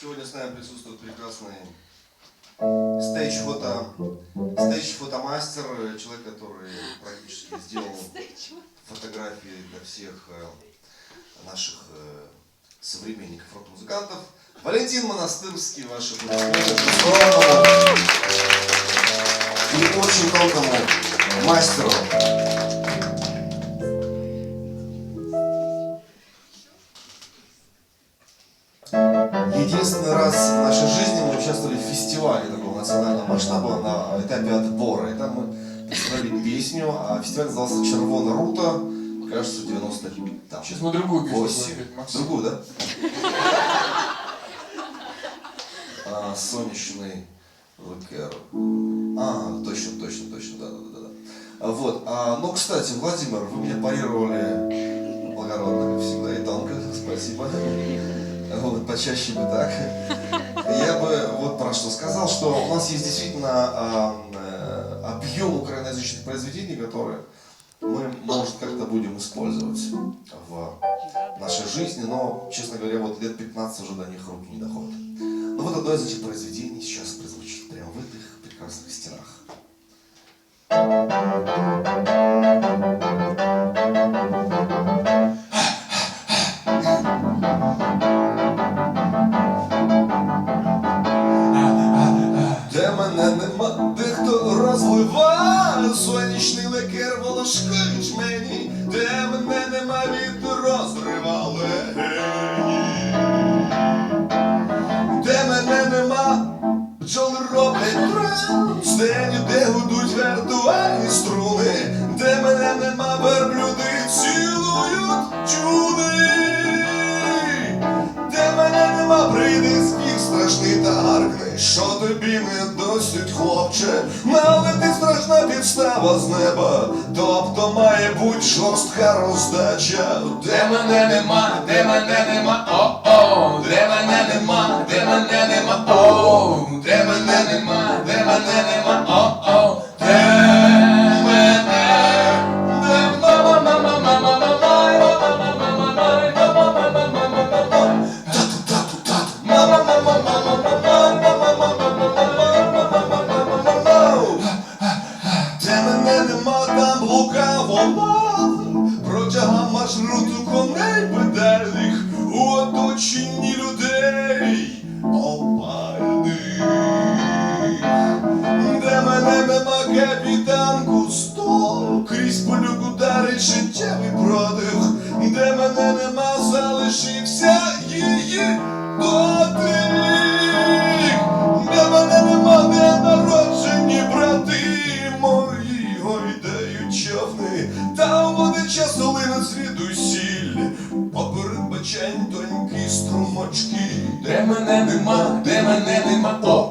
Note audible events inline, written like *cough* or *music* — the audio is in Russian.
Сегодня с нами присутствует прекрасный стейдж-фото, стейдж-фотомастер, человек, который практически сделал фотографии для всех э, наших э, современников рок-музыкантов. Валентин Монастырский, ваши скромному и очень тонкому мастеру. Единственный раз в нашей жизни мы участвовали в фестивале такого национального масштаба на этапе отбора. И там мы представили песню, а фестиваль назывался «Червона рута», кажется, 90 там, Сейчас мы другую песню будем 8. петь, Максим. Другую, да? А, солнечный ЛКР. А, точно, точно, точно, да, да, да, да. Вот, а, ну, кстати, Владимир, вы меня парировали благородно, как всегда, и тонко, *laughs* спасибо. Вот, почаще бы так. *laughs* Я бы вот про что сказал, что у нас есть действительно а, э, объем украиноязычных произведений, которые мы, может, как-то будем использовать в нашей жизни, но, честно говоря, вот лет 15 уже до них руки не доходят. Ну вот одно из этих произведений сейчас прозвучит прямо в этих прекрасных стенах. Лекер мені, де мене нема від розривали. Де мене нема, бджоли роблять транс, де гудуть віртуальні що тобі не досить, хлопче, але ти страшна підстава з неба, тобто має бути жорстка роздача. Де мене нема, де мене нема, о-о, маршруту коней педальних у оточенні людей опальних. Де мене нема капітанку сто, крізь полюк ударить життєвий продих, де мене нема, залишився її дотик. Де мене нема, де народжені брати мої гойдають човни, розвідуй сіль, поперед бачень тонькі струмочки, де мене нема, де мене нема, о.